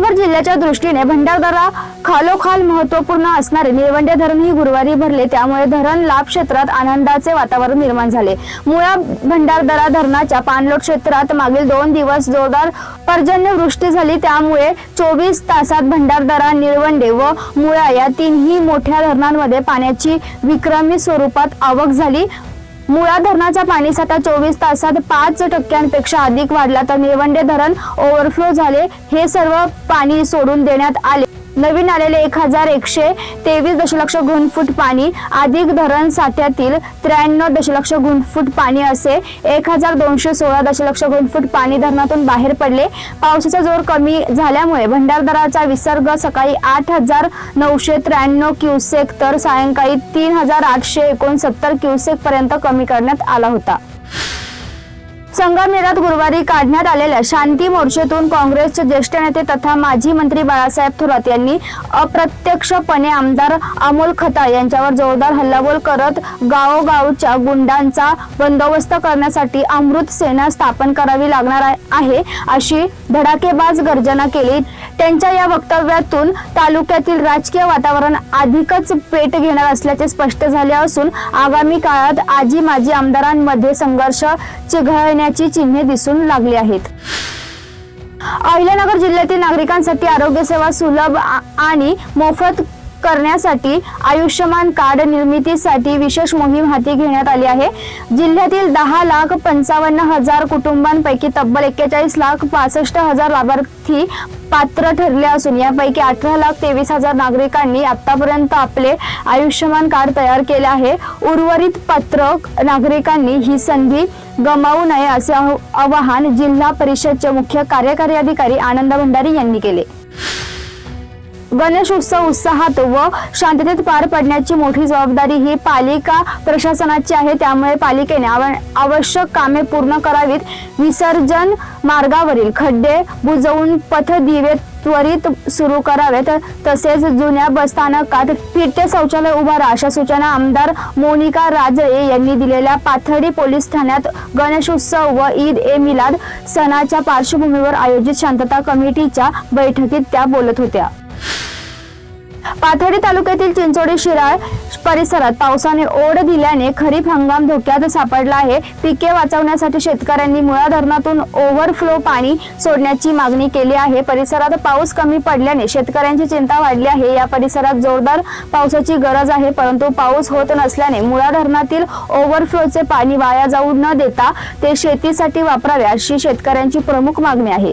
उत्तरनगर जिल्ह्याच्या दृष्टीने भंडारदरा खालोखाल महत्त्वपूर्ण असणारे निळवंडे धरणही गुरुवारी भरले. त्यामुळे धरण लाभ क्षेत्रात आनंदाचे वातावरण निर्माण झाले. मुळा भंडारदरा धरणाच्या पाणलोट क्षेत्रात मागील दोन दिवस जोरदार पर्जन्यवृष्टी झाली. त्यामुळे चोवीस तासात भंडारदरा निळवंडे व मुळा या तीनही मोठ्या धरणांमध्ये पाण्याची विक्रमी स्वरूपात आवक झाली. मुळा धरणाचा पाणीसाठा चोवीस तासात पाच टक्क्यांपेक्षा अधिक वाढला तर निळवंडे धरण ओव्हरफ्लो झाले. हे सर्व पाणी सोडून देण्यात आले. नवीन आलेले एक हजार एकशे तेवीस दशलक्ष घनफूट पाणी अधिक धरण साठ्यातील त्र्याण्णव दशलक्ष घनफूट पाणी असे एक हजार दोनशे सोळा दशलक्ष घनफूट पाणी धरणातून बाहेर पडले. पावसाचा जोर कमी झाल्यामुळे भंडारदराचा विसर्ग सकाळी आठ हजार नऊशे त्र्याण्णव क्युसेक तर सायंकाळी तीन हजार आठशे एकोणसत्तर क्युसेक पर्यंत कमी करण्यात आला होता. संगमनेरात गुरुवारी काढण्यात आलेल्या शांती मोर्चेतून काँग्रेसचे ज्येष्ठ नेते तथा माजी मंत्री बाळासाहेब थोरात यांनी अप्रत्यक्षपणे आमदार अमोल खताळ यांच्यावर जोरदार हल्लाबोल करत गावोगावच्या गुंडांचा बंदोबस्त करण्यासाठी अमृत सेना स्थापन करावी लागणार आहे अशी धडाकेबाज गर्जना केली. त्यांच्या या वक्तव्यातून तालुक्यातील राजकीय वातावरण अधिकच पेट घेणार असल्याचे स्पष्ट झाले असून आगामी काळात आजी माजी आमदारांमध्ये संघर्ष चिघळण्या चिघळण्याची चिन्हे दिसून लागली आहेत. अहिल्यानगर जिल्ह्यातील नागरिकांसाठी आरोग्य सेवा सुलभ आणि मोफत करण्यासाठी आयुष्यमान कार्ड निर्मितीसाठी विशेष मोहीम हाती घेण्यात आली आहे. जिल्ह्यातील दहा लाख पंचावन्न हजार कुटुंबांपैकी तब्बल एक्केचाळीस लाख पासष्ट हजार लाभार्थी पात्र ठरले असून यापैकी अठरा लाख तेवीस हजार नागरिकांनी आतापर्यंत आपले आयुष्यमान कार्ड तयार केले आहे. उर्वरित पात्र नागरिकांनी ही संधी गमावू नये असे आवाहन जिल्हा परिषदचे मुख्य कार्यकारी अधिकारी आनंद भंडारी यांनी केले. गणेश उत्सव उत्साहात व शांततेत पार पडण्याची मोठी जबाबदारी ही पालिका प्रशासनाची आहे. त्यामुळे पालिकेने आव- आवश्यक कामे पूर्ण करावीत. विसर्जन मार्गावरील खड्डे बुजवून पथदिवे त्वरित सुरू करावेत. तसेच जुन्या बसस्थानकात फिरते शौचालय उभारा अशा सूचना आमदार मोनिका राजळे यांनी दिलेल्या पाथर्डी पोलीस ठाण्यात गणेशोत्सव व ईद ए मिलाद सणाच्या पार्श्वभूमीवर आयोजित शांतता कमिटीच्या बैठकीत त्या बोलत होत्या. पाथर्डी तालुक्यातील चिंचोडी शिराळ परिसरात पावसाने ओढ दिल्याने खरीप हंगाम धोक्यात सापडला आहे. पिके वाचवण्यासाठी शेतकऱ्यांनी मुळा धरणातून ओव्हरफ्लो पाणी सोडण्याची मागणी केली आहे. परिसरात पाऊस कमी पडल्याने शेतकऱ्यांची चिंता वाढली आहे. या परिसरात जोरदार पावसाची गरज आहे परंतु पाऊस होत नसल्याने मुळा धरणातील ओव्हरफ्लोचे पाणी वाया जाऊ न देता ते शेतीसाठी वापरावे अशी शेतकऱ्यांची प्रमुख मागणी आहे.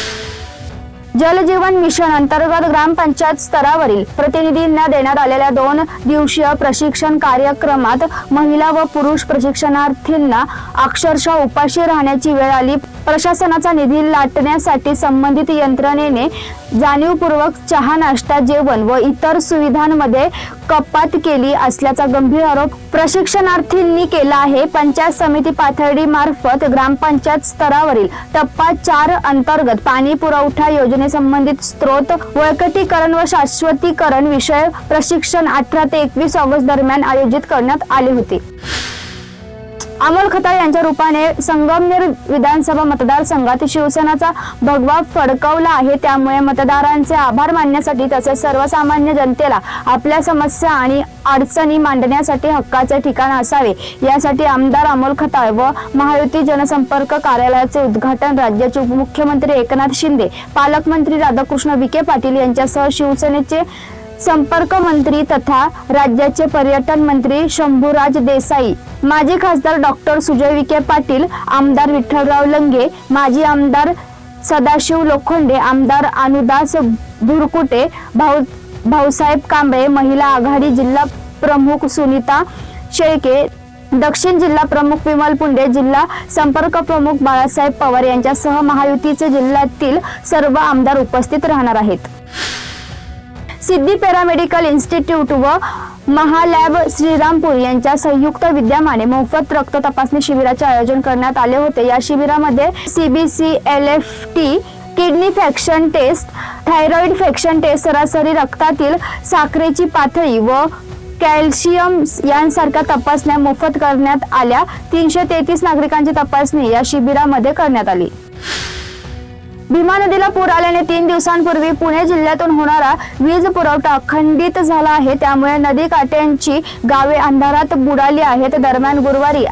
जलजीवन मिशन अंतर्गत ग्रामपंचायत स्तरावरील प्रतिनिधींना देण्यात आलेल्या दोन दिवसीय प्रशिक्षण कार्यक्रमात महिला व पुरुष प्रशिक्षणार्थींना अक्षरशः उपाशी राहण्याची वेळ आली. प्रशासनाचा निधी लाटण्यासाठी संबंधित यंत्रणेने जाणीवपूर्वक चहा नाश्ता जेवण व इतर सुविधांमध्ये कपात केली असल्याचा गंभीर आरोप प्रशिक्षणार्थींनी केला आहे. पंचायत समिती पातळी मार्फत ग्रामपंचायत स्तरावरील टप्पा चार अंतर्गत पाणी पुरवठा योजनेसंबंधित स्त्रोत वळकटीकरण व शाश्वतीकरण विषय प्रशिक्षण अठरा ते एकवीस ऑगस्ट दरम्यान आयोजित करण्यात आले होते. अमोल खताळ यांच्या रूपाने संगमनेर विधानसभा मतदारसंघात शिवसेनाचा भगवा फडकवला आहे. त्यामुळे मतदारांचे आभार मानण्यासाठी तसेच सर्वसामान्य जनतेला आपल्या समस्या आणि अडचणी मांडण्यासाठी हक्काचे ठिकाण असावे. यासाठी आमदार अमोल खताळ व महायुती जनसंपर्क कार्यालयाचे उद्घाटन राज्याचे उपमुख्यमंत्री एकनाथ शिंदे पालकमंत्री राधाकृष्ण विखे पाटील यांच्यासह शिवसेनेचे संपर्क मंत्री तथा राज्याचे पर्यटन मंत्री शंभूराज देसाई माजी खासदार डॉक्टर सुजय विखे पाटील आमदार विठ्ठलराव लंगे माजी आमदार सदाशिव लोखंडे आमदार अनुदास भुरकुटे भाऊ भाऊसाहेब कांबळे महिला आघाडी जिल्हा प्रमुख सुनीता शेळके दक्षिण जिल्हा प्रमुख विमल पुंडे जिल्हा संपर्क प्रमुख बाळासाहेब पवार यांच्यासह महायुतीचे जिल्ह्यातील सर्व आमदार उपस्थित राहणार आहेत. सिद्धी पॅरामेडिकल इन्स्टिट्यूट व महालॅब श्रीरामपूर यांच्या संयुक्त विद्यमाने मोफत रक्त तपासणी शिबिराचे आयोजन करण्यात आले होते. या शिबिरामध्ये CBC L F T kidney function test thyroid function test सरासरी रक्तातील साखरेची पातळी व कॅल्शियम यांसारख्या तपासण्या मोफत करण्यात आल्या. तीनशे तेहतीस नागरिकांची तपासणी या शिबिरामध्ये करण्यात आली. भीमा नदीला पूर आल्याने तीन दिवसांपूर्वी पुणे जिल्ह्यातून होणारा वीज पुरवठा खंडित झाला आहे. त्यामुळे नदी काट्यांची गावे अंधारात बुडाली आहेत. दरम्यान गुरुवारी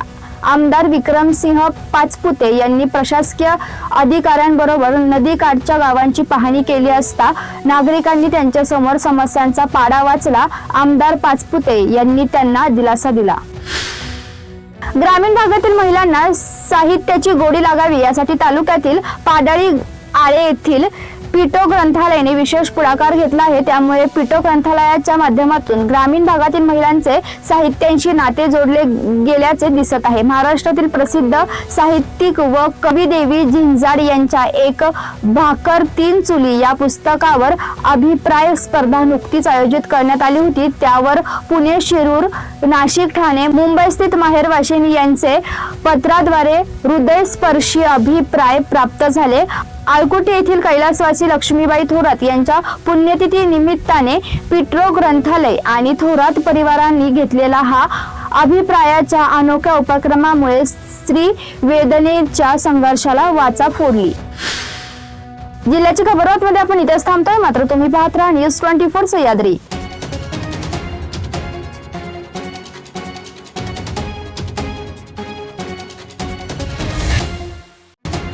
आमदार विक्रमसिंह पाचपुते यांनी प्रशासकीय अधिकाऱ्यांबरोबर नदीकाठच्या गावांची पाहणी केली असता नागरिकांनी त्यांच्यासमोर समस्यांचा पाडा वाचला. आमदार पाचपुते यांनी त्यांना दिलासा दिला. ग्रामीण भागातील महिलांना साहित्याची गोडी लागावी यासाठी तालुक्यातील पाडळी आळे येथील पिटो ग्रंथालयाने विशेष पुढाकार घेतला आहे. त्यामुळे पिटो ग्रंथालयाच्या माध्यमातून ग्रामीण भागातील महिलांचे साहित्यांशी नाते जोडले गेल्याचे दिसत आहे. महाराष्ट्रातील प्रसिद्ध साहित्यिक व कवी देवी झिंजाड यांच्या एक भाकर तीन चुली या पुस्तकावर अभिप्राय स्पर्धा नुकतीच आयोजित करण्यात आली होती. त्यावर पुणे शिरूर नाशिक ठाणे मुंबई स्थित माहेरवाशिनी यांचे पत्राद्वारे हृदयस्पर्शी अभिप्राय प्राप्त झाले. आळकुटे येथील कैलासवासी लक्ष्मीबाई थोरात यांच्या पुण्यतिथी निमित्ताने पिट्रो ग्रंथालय आणि थोरात परिवारांनी घेतलेला हा अभिप्रायाच्या अनोख्या उपक्रमामुळे स्त्री वेदनेच्या संघर्षाला वाचा फोडली. जिल्ह्याची खबरबातमध्ये आपण इथेच थांबतोय. मात्र तुम्ही पाहत राहा न्यूज ट्वेंटी फोर सह्याद्री